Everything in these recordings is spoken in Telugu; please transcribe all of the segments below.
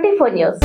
Twenty four news.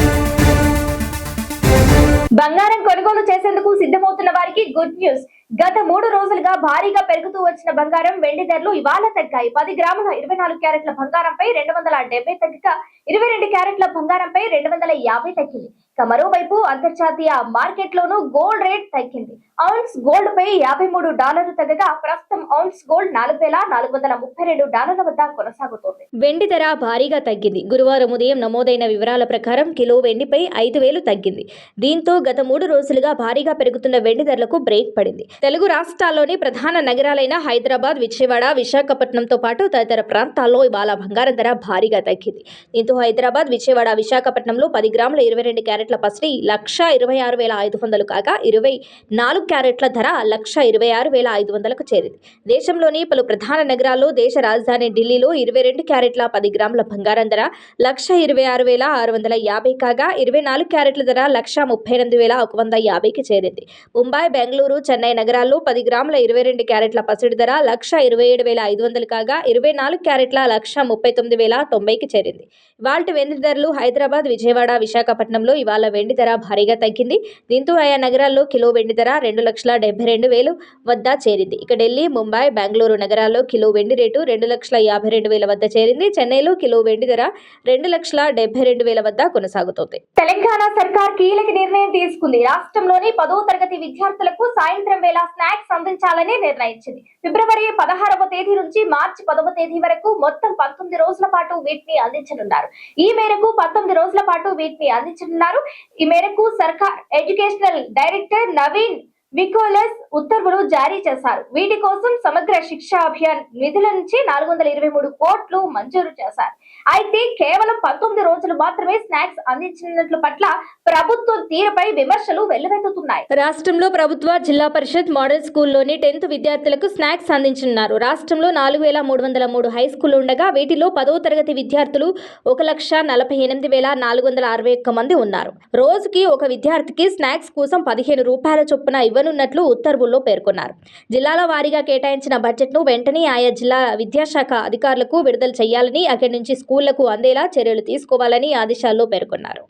బంగారం కొనుగోలు చేసేందుకు సిద్ధమవుతున్న వారికి గుడ్ న్యూస్. గత మూడు రోజులుగా భారీగా పెరుగుతూ వచ్చిన బంగారం వెండి ధరలు ఇవాళ తగ్గాయి. పది గ్రాముల ఇరవై నాలుగు క్యారెట్ల బంగారంపై రెండు వందల డెబ్బై తగ్గక ఇరవై రెండు క్యారెట్ల బంగారంపై రెండు వందల యాభై తగ్గింది. మరోవైపు అంతర్జాతీయ మార్కెట్లోనూ గోల్డ్ రేట్ తగ్గింది. ఔన్స్ గోల్డ్ పై యాభై మూడు డాలర్లు తగ్గగా ప్రస్తుతం ఔన్స్ గోల్డ్ నాలుగు వేల నాలుగు వందల ముప్పై రెండు డాలర్ల వద్ద కొనసాగుతోంది. వెండి ధర భారీగా తగ్గింది. గురువారం ఉదయం నమోదైన వివరాల ప్రకారం కిలో వెండిపై ఐదు వేలు తగ్గింది. దీంతో గత మూడు రోజులుగా భారీగా పెరుగుతున్న వెండి ధరలకు బ్రేక్ పడింది. తెలుగు రాష్ట్రాల్లోని ప్రధాన నగరాలైన హైదరాబాద్ విజయవాడ విశాఖపట్నంతో పాటు తదితర ప్రాంతాల్లో ఇవాళ బంగారం ధర భారీగా తగ్గింది. దీంతో హైదరాబాద్ విజయవాడ విశాఖపట్నంలో పది గ్రాముల ఇరవై రెండు క్యారెట్ క్యారెట్ల పసిడి లక్ష ఇరవై ఆరు వేల ఐదు వందలు కాగా ఇరవై నాలుగు క్యారెట్ల ధర లక్ష ఇరవై ఆరు వేల ఐదు వందలకు చేరింది. దేశంలోని పలు ప్రధాన నగరాల్లో దేశ రాజధాని ఢిల్లీలో ఇరవై రెండు క్యారెట్ల పది గ్రాముల బంగారం ధర లక్ష ఇరవై ఆరు వేల ఆరు వందల యాభై కాగా ఇరవై నాలుగు క్యారెట్ల ధర లక్ష ముప్పై ఎనిమిది వేల ఒక వంద యాభైకి చేరింది. ముంబై బెంగళూరు చెన్నై నగరాల్లో పది గ్రాముల ఇరవై రెండు క్యారెట్ల పసిడి ధర లక్ష ఇరవై ఏడు వేల ఐదు వందలు కాగా ఇరవై నాలుగు క్యారెట్ల లక్ష ముప్పై తొమ్మిది వేల తొంభైకి చేరింది. ఇవాళ వెండి ధరలు హైదరాబాద్ విజయవాడ విశాఖపట్నంలో ఇవాళ వెండి ధర భారీగా తగ్గింది. దీంతో ఆయా నగరాల్లో కిలో వెండి ధర రెండు లక్షల డెబ్బై రెండు వేలు వద్ద చేరింది. ఇక ఢిల్లీ ముంబై బెంగళూరు నగరాల్లో కిలో వెండి రేటు రెండు లక్షల యాభై రెండు వేల వద్ద చేరింది. చెన్నైలో కిలో వెండి ధర రెండు లక్షల డెబ్బై రెండు వేల వద్ద కొనసాగుతోంది. తెలంగాణ సర్కార్ కీలక నిర్ణయం తీసుకుంది. రాష్ట్రంలోని పదో తరగతి విద్యార్థులకు సాయంత్రం వేళ స్నాక్స్ అందించాలని నిర్ణయించింది. ఫిబ్రవరి పదహారవ తేదీ నుంచి మార్చి పదవ తేదీ వరకు మొత్తం పంతొమ్మిది రోజుల పాటు వీటిని అందించనున్నారు. ఈ మేరకు పంతొమ్మిది రోజుల పాటు వీటిని అందించనున్నారు. ఈ మేరకు సర్కార్ ఎడ్యుకేషనల్ డైరెక్టర్ నవీన్ వికోలస్ ఉత్తర్వులు జారీ చేశారు. వీటి కోసం సమగ్ర శిక్షా అభియాన్ నిధుల నుంచి నాలుగు వందల ఇరవై మూడు కోట్లు మంజూరు చేశారు. అయితే కేవలం పంతొమ్మిది రోజులు మాత్రమే స్నాక్స్ అందించినట్లు పట్ల ప్రభుత్వం తీరుపై విమర్శలు వెల్లువెత్తుతున్నాయి. రాష్ట్రంలో ప్రభుత్వ జిల్లా పరిషత్ మోడల్ స్కూల్లోని టెన్త్ విద్యార్థులకు స్నాక్స్ అందించనున్నారు. రాష్ట్రంలో నాలుగు వేల మూడు వందల మూడు హై స్కూల్ ఉండగా వీటిలో పదో తరగతి విద్యార్థులు ఒక లక్ష నలభై ఎనిమిది వేల నాలుగు వందల అరవై ఒక్క మంది ఉన్నారు. రోజుకి ఒక విద్యార్థికి స్నాక్స్ కోసం పదిహేను రూపాయల చొప్పున ఇవ్వనున్నట్లు ఉత్తర్వులు ఉత్తర్వుల్లో పేర్కొన్నారు. జిల్లాల వారీగా కేటాయించిన బడ్జెట్ను వెంటనే ఆయా జిల్లా విద్యాశాఖ అధికారులకు విడుదల చేయాలని అక్కడి నుంచి స్కూళ్ళకు అందేలా చర్యలు తీసుకోవాలని ఆదేశాల్లో పేర్కొన్నారు.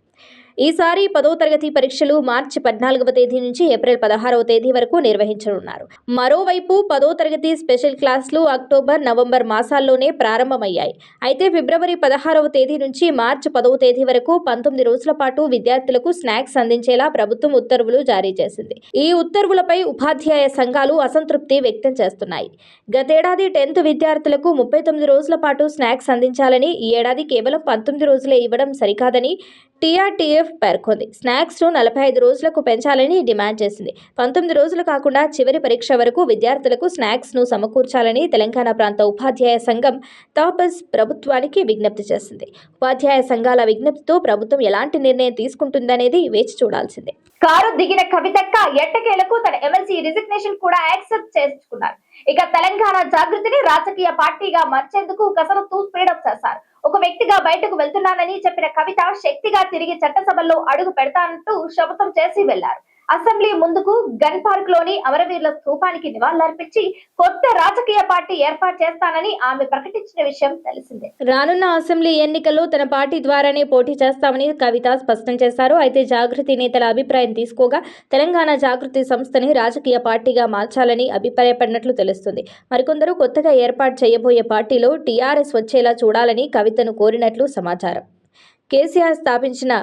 ఈసారి పదో తరగతి పరీక్షలు మార్చి పద్నాలుగవ తేదీ నుంచి ఏప్రిల్ పదహారవ తేదీ వరకు నిర్వహించనున్నారు. మరోవైపు పదో తరగతి స్పెషల్ క్లాసులు అక్టోబర్ నవంబర్ మాసాల్లోనే ప్రారంభమయ్యాయి. అయితే ఫిబ్రవరి పదహారవ తేదీ నుంచి మార్చి పదవ తేదీ వరకు పంతొమ్మిది రోజుల పాటు విద్యార్థులకు స్నాక్స్ అందించేలా ప్రభుత్వం ఉత్తర్వులు జారీ చేసింది. ఈ ఉత్తర్వులపై ఉపాధ్యాయ సంఘాలు అసంతృప్తి వ్యక్తం చేస్తున్నాయి. గతేడాది టెన్త్ విద్యార్థులకు ముప్పై తొమ్మిది రోజుల పాటు స్నాక్స్ అందించాలని ఈ ఏడాది కేవలం పంతొమ్మిది రోజులే ఇవ్వడం సరికాదని టీఆర్టీఎఫ్ పేర్కొంది. స్నాక్స్ను నలభై ఐదు రోజులకు పెంచాలని డిమాండ్ చేసింది. పంతొమ్మిది రోజులు కాకుండా చివరి పరీక్ష వరకు విద్యార్థులకు స్నాక్స్ను సమకూర్చాలని తెలంగాణ ప్రాంత ఉపాధ్యాయ సంఘం తాపస్ ప్రభుత్వానికి విజ్ఞప్తి చేసింది. ఉపాధ్యాయ సంఘాల విజ్ఞప్తితో ప్రభుత్వం ఎలాంటి నిర్ణయం తీసుకుంటుందనేది వేచి చూడాల్సిందే. కారు దిగిన కవితక్క ఎట్టకేలకు తన ఎమ్మెల్సీ రిజిగ్నేషన్ కూడా యాక్సెప్ట్ చేసుకున్నారు. ఇక తెలంగాణ జాగృతిని రాజకీయ పార్టీగా మార్చేందుకు కసరత్తు స్పీడప్ చేశారు. వ్యక్తిగా బయటకు వెళ్తున్నానని చెప్పిన కవిత శక్తిగా తిరిగి చట్టసభల్లో అడుగు పెడతానంటూ శపథం చేసి వెళ్ళారు అసెంబ్లీ ముందుకు గన్ పార్క్లోని అమరవీరుల స్థూపానికి నివాళులర్పించి కొత్త రాజకీయ పార్టీ ఏర్పాటు చేస్తానని ఆమె ప్రకటించిన విషయం తెలిసిందే. రానున్న అసెంబ్లీ ఎన్నికల్లో తన పార్టీ ద్వారానే పోటీ చేస్తామని కవిత స్పష్టం చేశారు. అయితే జాగృతి నేతల అభిప్రాయం తీసుకోగా తెలంగాణ జాగృతి సంస్థని రాజకీయ పార్టీగా మార్చాలని అభిప్రాయపడినట్లు తెలుస్తుంది. మరికొందరు కొత్తగా ఏర్పాటు చేయబోయే పార్టీలో టీఆర్ఎస్ వచ్చేలా చూడాలని కవితను కోరినట్లు సమాచారం. కేసీఆర్ స్థాపించిన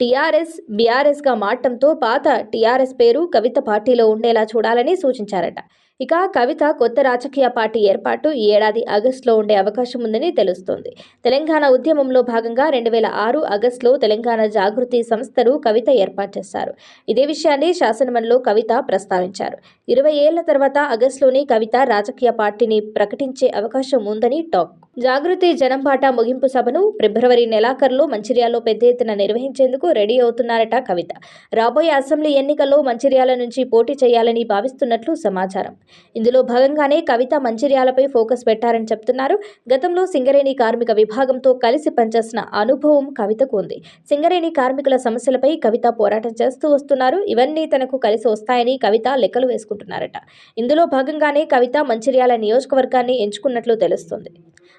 టీఆర్ఎస్ బీఆర్ఎస్గా మారటంతో పాత టీఆర్ఎస్ పేరు కవిత పార్టీలో ఉండేలా చూడాలని సూచించారట. ఇక కవిత కొత్త రాజకీయ పార్టీ ఏర్పాటు ఈ ఏడాది ఆగస్టులో ఉండే అవకాశం ఉందని తెలుస్తోంది. తెలంగాణ ఉద్యమంలో భాగంగా రెండు వేల ఆరు ఆగస్టులో తెలంగాణ జాగృతి సంస్థను కవిత ఏర్పాటు చేశారు. ఇదే విషయాన్ని శాసనమండలిలో కవిత ప్రస్తావించారు. ఇరవై ఏళ్ళ తర్వాత ఆగస్టులోని కవిత రాజకీయ పార్టీని ప్రకటించే అవకాశం ఉందని టాక్. జాగృతి జనంపాట ముగింపు సభను ఫిబ్రవరి నెలాఖరులో మంచిర్యాలలో పెద్ద ఎత్తున నిర్వహించేందుకు రెడీ అవుతున్నారట కవిత. రాబోయే అసెంబ్లీ ఎన్నికల్లో మంచిర్యాల నుంచి పోటీ చేయాలని భావిస్తున్నట్లు సమాచారం. ఇందులో భాగంగానే కవిత మంచిర్యాలపై ఫోకస్ పెట్టారని చెప్తున్నారు. గతంలో సింగరేణి కార్మిక విభాగంతో కలిసి పనిచేసిన అనుభవం కవితకు ఉంది. సింగరేణి కార్మికుల సమస్యలపై కవిత పోరాటం చేస్తూ వస్తున్నారు. ఇవన్నీ తనకు కలిసి వస్తాయని కవిత లెక్కలు వేసుకుంటున్నారట ఇందులో భాగంగానే కవిత మంచిర్యాల నియోజకవర్గాన్ని ఎంచుకున్నట్లు తెలుస్తుంది.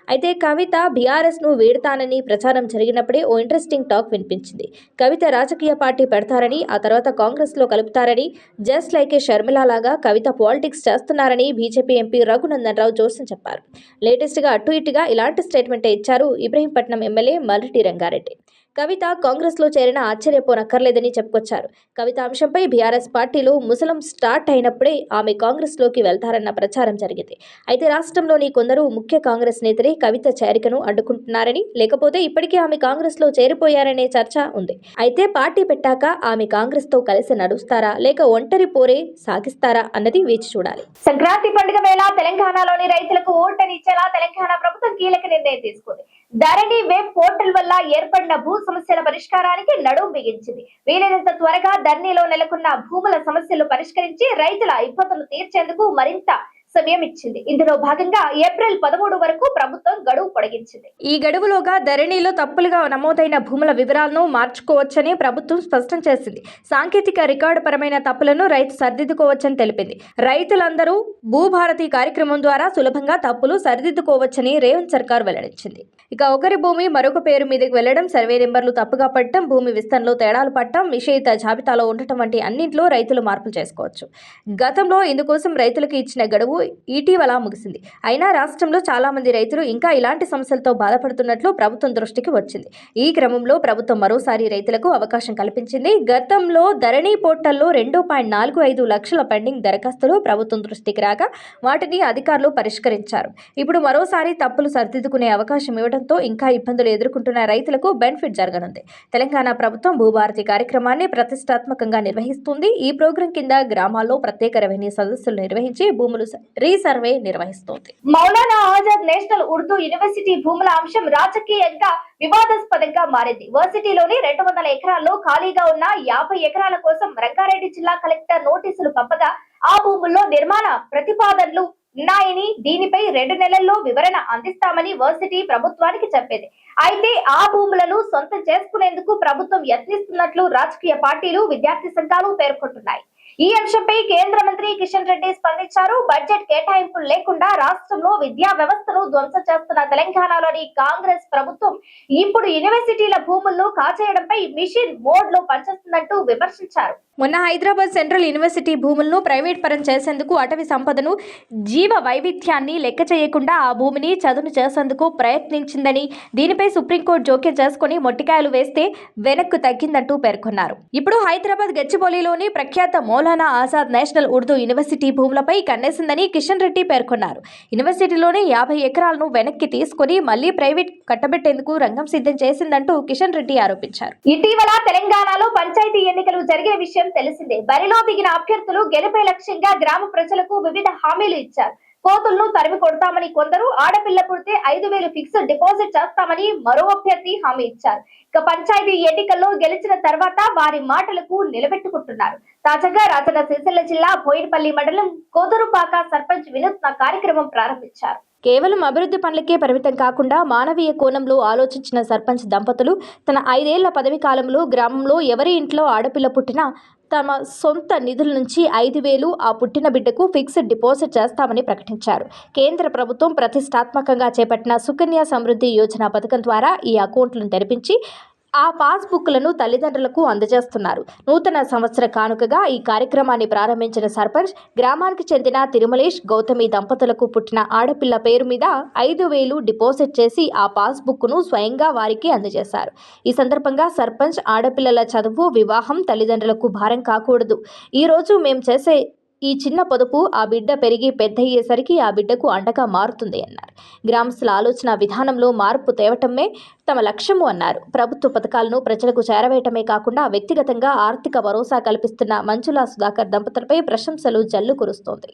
అయితే కవిత బీఆర్ఎస్ను వీడతానని ప్రచారం జరిగినప్పుడే ఓ ఇంట్రెస్టింగ్ టాక్ వినిపించింది. కవిత రాజకీయ పార్టీ పెడతారని ఆ తర్వాత కాంగ్రెస్లో కలుపుతారని జస్ట్ లైక్ ఏ షర్మిల లాగా కవిత పాలిటిక్స్ చేస్తున్నారని బీజేపీ ఎంపీ రఘునందన్ రావు జోస్యం చెప్పారు. లేటెస్ట్గా అటు ఇటుగా ఇలాంటి స్టేట్మెంటే ఇచ్చారు ఇబ్రహీంపట్నం ఎమ్మెల్యే మల్రెడ్డి రంగారెడ్డి. కవిత కాంగ్రెస్లో చేరిన ఆశ్చర్యపోనక్కర్లేదని చెప్పుకొచ్చారు. కవిత అంశంపై బీఆర్ఎస్ పార్టీలో ముసలం స్టార్ట్ అయినప్పుడే ఆమె కాంగ్రెస్లోకి వెళ్తారన్న ప్రచారం జరిగింది. అయితే రాష్ట్రంలోని కొందరు ముఖ్య కాంగ్రెస్ నేతలే కవిత చేరికను అడ్డుకుంటున్నారని లేకపోతే ఇప్పటికే ఆమె కాంగ్రెస్లో చేరిపోయారనే చర్చ ఉంది. అయితే పార్టీ పెట్టాక ఆమె కాంగ్రెస్తో కలిసి నడుస్తారా లేక ఒంటరి పోరే సాగిస్తారా అన్నది వేచి చూడాలి. సంక్రాంతి పండుగ వేళ తెలంగాణలోని రైతులకు ఓటనిచ్చేలా తెలంగాణ ప్రభుత్వం కీలక నిర్ణయం తీసుకుంది. ధరణి వెబ్ పోర్టల్ వల్ల ఏర్పడిన భూ సమస్యల పరిష్కారానికి నడుం బిగించింది. వీలైనంత త్వరగా ధరణిలో నెలకొన్న భూముల సమస్యలు పరిష్కరించి రైతుల ఇబ్బందులు తీర్చేందుకు మరింత సమయం ఇచ్చింది ఇందులో భాగంగా ఏప్రిల్ పదమూడు వరకు ప్రభుత్వం గడువు పొడిగించింది. ఈ గడువులోగా ధరణిలో తప్పులుగా నమోదైన భూముల వివరాలను మార్చుకోవచ్చని ప్రభుత్వం స్పష్టం చేసింది. సాంకేతిక రికార్డు పరమైన తప్పులను రైతు సరిదిద్దుకోవచ్చని తెలిపింది. రైతులందరూ భూభారతి కార్యక్రమం ద్వారా సులభంగా తప్పులు సరిదిద్దుకోవచ్చని రేవంత్ సర్కార్ వెల్లడించింది. ఇక ఒకరి భూమి మరొక పేరు మీదకి వెళ్ళడం సర్వే నెంబర్లు తప్పుగా పట్టడం భూమి విస్తరణలో తేడాలు పట్టడం నిషేధిత జాబితాలో ఉండటం వంటి అన్నింటిలో రైతులు మార్పులు చేసుకోవచ్చు. గతంలో ఇందుకోసం రైతులకు ఇచ్చిన గడువు ఇటీవల ముగిసింది. అయినా రాష్ట్రంలో చాలామంది రైతులు ఇంకా ఇలాంటి సమస్యలతో బాధపడుతున్నట్లు ప్రభుత్వం దృష్టికి వచ్చింది. ఈ క్రమంలో ప్రభుత్వం మరోసారి రైతులకు అవకాశం కల్పించింది. గతంలో ధరణి పోర్టల్లో రెండు పాయింట్ నాలుగు ఐదు లక్షల పెండింగ్ దరఖాస్తులు ప్రభుత్వం దృష్టికి రాగా వాటిని అధికారులు పరిష్కరించారు. ఇప్పుడు మరోసారి తప్పులు సరిదిద్దుకునే అవకాశం ఇవ్వడంతో ఇంకా ఇబ్బందులు ఎదుర్కొంటున్న రైతులకు బెనిఫిట్ జరగనుంది. తెలంగాణ ప్రభుత్వం భూభారతి కార్యక్రమాన్ని ప్రతిష్టాత్మకంగా నిర్వహిస్తుంది. ఈ ప్రోగ్రాం కింద గ్రామాల్లో ప్రత్యేక రెవెన్యూ సదస్సులు నిర్వహించి భూములు రీసర్వే నిర్వహిస్తోంది. మౌలానా ఆజాద్ నేషనల్ ఉర్దూ యూనివర్సిటీ భూముల అంశం రాజకీయంగా వివాదాస్పదంగా మారింది. వర్సిటీలోని రెండు వందల ఎకరాల్లో ఖాళీగా ఉన్న యాభై ఎకరాల కోసం రంగారెడ్డి జిల్లా కలెక్టర్ నోటీసులు పంపగా ఆ భూముల్లో నిర్మాణ ప్రతిపాదనలు ఉన్నాయని దీనిపై రెండు నెలల్లో వివరణ అందిస్తామని వర్సిటీ ప్రభుత్వానికి చెప్పింది. అయితే ఆ భూములను సొంతం చేసుకునేందుకు ప్రభుత్వం యత్నిస్తున్నట్లు రాజకీయ పార్టీలు విద్యార్థి సంఘాలు పేర్కొంటున్నాయి. ఈ అంశంపై కేంద్ర మంత్రి కిషన్ రెడ్డి స్పందించారు. బడ్జెట్ కేటాయింపులు లేకుండా రాష్ట్రంలో విద్యా వ్యవస్థను ధ్వంసం చేస్తున్న తెలంగాణలోని కాంగ్రెస్ ప్రభుత్వం ఇప్పుడు యూనివర్సిటీల భూములను కాచేయడంపై మిషన్ మోడ్లో పనిచేస్తుందంటూ విమర్శించారు. మొన్న హైదరాబాద్ సెంట్రల్ యూనివర్సిటీ భూములను ప్రైవేట్ పరం చేసేందుకు అటవీ సంపదను జీవ వైవిధ్యాన్ని లెక్క చేయకుండా ఆ భూమిని చదును చేసేందుకు ప్రయత్నించిందని దీనిపై సుప్రీంకోర్టు జోక్యం చేసుకుని మొట్టికాయలు వేస్తే వెనక్కు తగ్గిందంటూ పేర్కొన్నారు. ఇప్పుడు హైదరాబాద్ గచ్చిబౌలిలోని ప్రఖ్యాత మౌలానా ఆజాద్ నేషనల్ ఉర్దూ యూనివర్సిటీ భూములపై కన్నేసిందని కిషన్ రెడ్డి పేర్కొన్నారు. యూనివర్సిటీలోని యాభై ఎకరాలను వెనక్కి తీసుకుని మళ్ళీ ప్రైవేట్ కట్టబెట్టేందుకు రంగం సిద్ధం చేసిందంటూ కిషన్ రెడ్డి ఆరోపించారు. ఇటీవల తెలంగాణలో పంచాయతీ ఎన్నికలు జరిగిన విషయం తెలిసిందే. బరిలో దిగిన అభ్యర్థులు గెలుపే లక్ష్యంగా గ్రామ ప్రజలకు వివిధ హామీలు ఇచ్చారు. కోతులను తరిమి కొడతామని కొందరు ఆడపిల్ల పుడితే ఐదు వేలు ఫిక్స్డ్ డిపాజిట్ చేస్తామని మరో అభ్యర్థి హామీ ఇచ్చారు. ఇక పంచాయతీ ఎన్నికల్లో గెలిచిన తర్వాత వారి మాటలకు నిలబెట్టుకుంటున్నారు. తాజాగా రాజన్న సిరిసిల్ల జిల్లా బోయినపల్లి మండలం కోదరుపాక సర్పంచ్ వినూత్న కార్యక్రమం ప్రారంభించారు. కేవలం అభివృద్ధి పనులకే పరిమితం కాకుండా మానవీయ కోణంలో ఆలోచించిన సర్పంచ్ దంపతులు తన ఐదేళ్ళ పదవి కాలంలో గ్రామంలో ఎవరి ఇంట్లో ఆడపిల్ల పుట్టినా తమ సొంత నిధుల నుంచి ఐదు వేలు ఆ పుట్టిన బిడ్డకు ఫిక్స్డ్ డిపాజిట్ చేస్తామని ప్రకటించారు. కేంద్ర ప్రభుత్వం ప్రతిష్టాత్మకంగా చేపట్టిన సుకన్య సమృద్ధి యోజన పథకం ద్వారా ఈ అకౌంట్లను తెరిపించి ఆ పాస్బుక్లను తల్లిదండ్రులకు అందజేస్తున్నారు. నూతన సంవత్సర కానుకగా ఈ కార్యక్రమాన్ని ప్రారంభించిన సర్పంచ్ గ్రామానికి చెందిన తిరుమలేష్ గౌతమి దంపతులకు పుట్టిన ఆడపిల్ల పేరు మీద ఐదు వేలు డిపాజిట్ చేసి ఆ పాస్బుక్ను స్వయంగా వారికి అందజేశారు. ఈ సందర్భంగా సర్పంచ్ ఆడపిల్లల చదువు వివాహం తల్లిదండ్రులకు భారం కాకూడదు. ఈరోజు మేము చేసే ఈ చిన్న పొదుపు ఆ బిడ్డ పెరిగి పెద్దయ్యేసరికి ఆ బిడ్డకు అండగా మారుతుంది అన్నారు. గ్రామస్తుల ఆలోచన విధానంలో మార్పు తేవటమే తమ లక్ష్యము అన్నారు. ప్రభుత్వ పథకాలను ప్రజలకు చేరవేయటమే కాకుండా వ్యక్తిగతంగా ఆర్థిక భరోసా కల్పిస్తున్న మంజులా సుధాకర్ దంపతులపై ప్రశంసలు జల్లు కురుస్తోంది.